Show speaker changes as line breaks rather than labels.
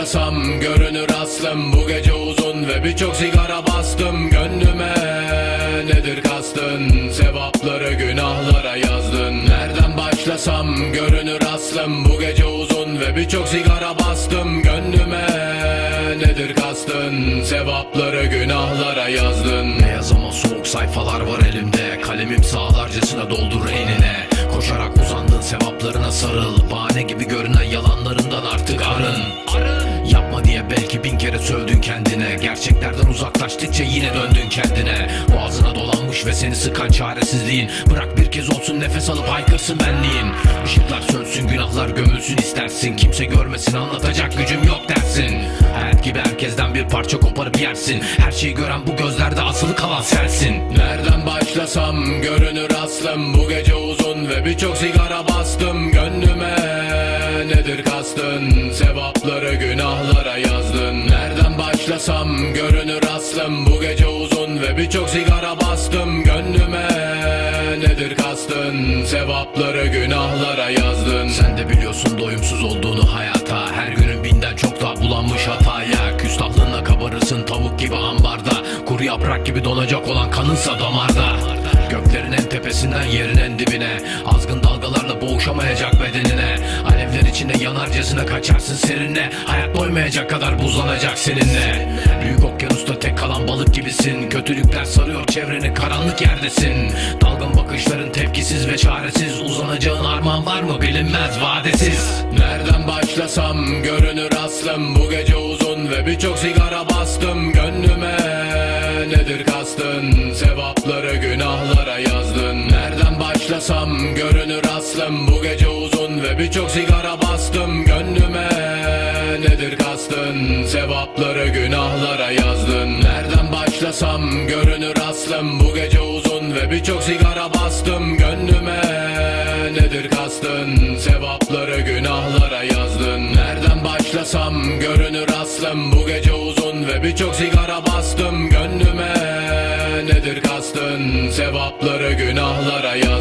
başlasam görünür aslım. Bu gece uzun ve birçok sigara bastım. Gönlüme nedir kastın? Sevapları günahlara yazdın. Nereden başlasam görünür aslım. Bu gece uzun ve birçok sigara bastım. Gönlüme nedir kastın? Sevapları günahlara yazdın.
Beyaz ama soğuk sayfalar var elimde. Kalemim sağlarcasına doldur enine Koşarak uzandın sevaplarına sarıl. Bahane gibi görünen yalanlarından Gerçeklerden uzaklaştıkça yine döndün kendine. Boğazına dolanmış ve seni sıkan çaresizliğin. Bırak bir kez olsun nefes alıp haykırsın benliğin. Işıklar sönsün günahlar gömülsün istersin. Kimse görmesin anlatacak gücüm yok dersin. Hayat gibi herkesten bir parça koparıp yersin. Her şeyi gören bu gözlerde asılı kalan sensin.
Nereden başlasam görünür aslım. Bu gece uzun ve birçok sigara bastım. Gönlüme nedir kastın? Sevapları günahlara yazdın Başlasam görünür aslım. Bu gece uzun ve birçok sigara bastım. Gönlüme nedir kastın? Sevapları günahlara yazdın.
Sen de biliyorsun doyumsuz olduğunu hayata. Her günün binden çok daha bulanmış hataya. Küstahlığınla kabarırsın tavuk gibi ambarda. Kuru yaprak gibi donacak olan kanınsa damarda. Göklerin en tepesinden yerin en dibine. Azgın dalgalarla boğuşamayacak bedenine. Alevler içinde yanarcasına kaçarsın serinle. Hayat doymayacak kadar buzlanacak seninle. Büyük okyanusta tek kalan balık gibisin. Kötülükler sarıyor çevreni karanlık yerdesin. Dalgın bakışların tepkisiz ve çaresiz. Uzanacağın armağan var mı bilinmez vadesiz.
Nereden başlasam görünür aslım. Bu gece uzun ve birçok sigara bastım. Gönlüme nedir kastın? Sevapları günahlara yazdın. Nereden başlasam görünür aslım. Bu gece uzun ve birçok sigara bastım. Gönlüme nedir kastın? Sevapları günahlara yazdın. Nereden başlasam görünür aslım. Bu gece uzun ve birçok sigara bastım. Gönlüme nedir kastın? Sevapları günahlara yazdın. Nereden başlasam görünür aslım. Bu gece uzun ve birçok sigara bastım. Gönlüme nedir kastın? Sevapları günahlara yazdın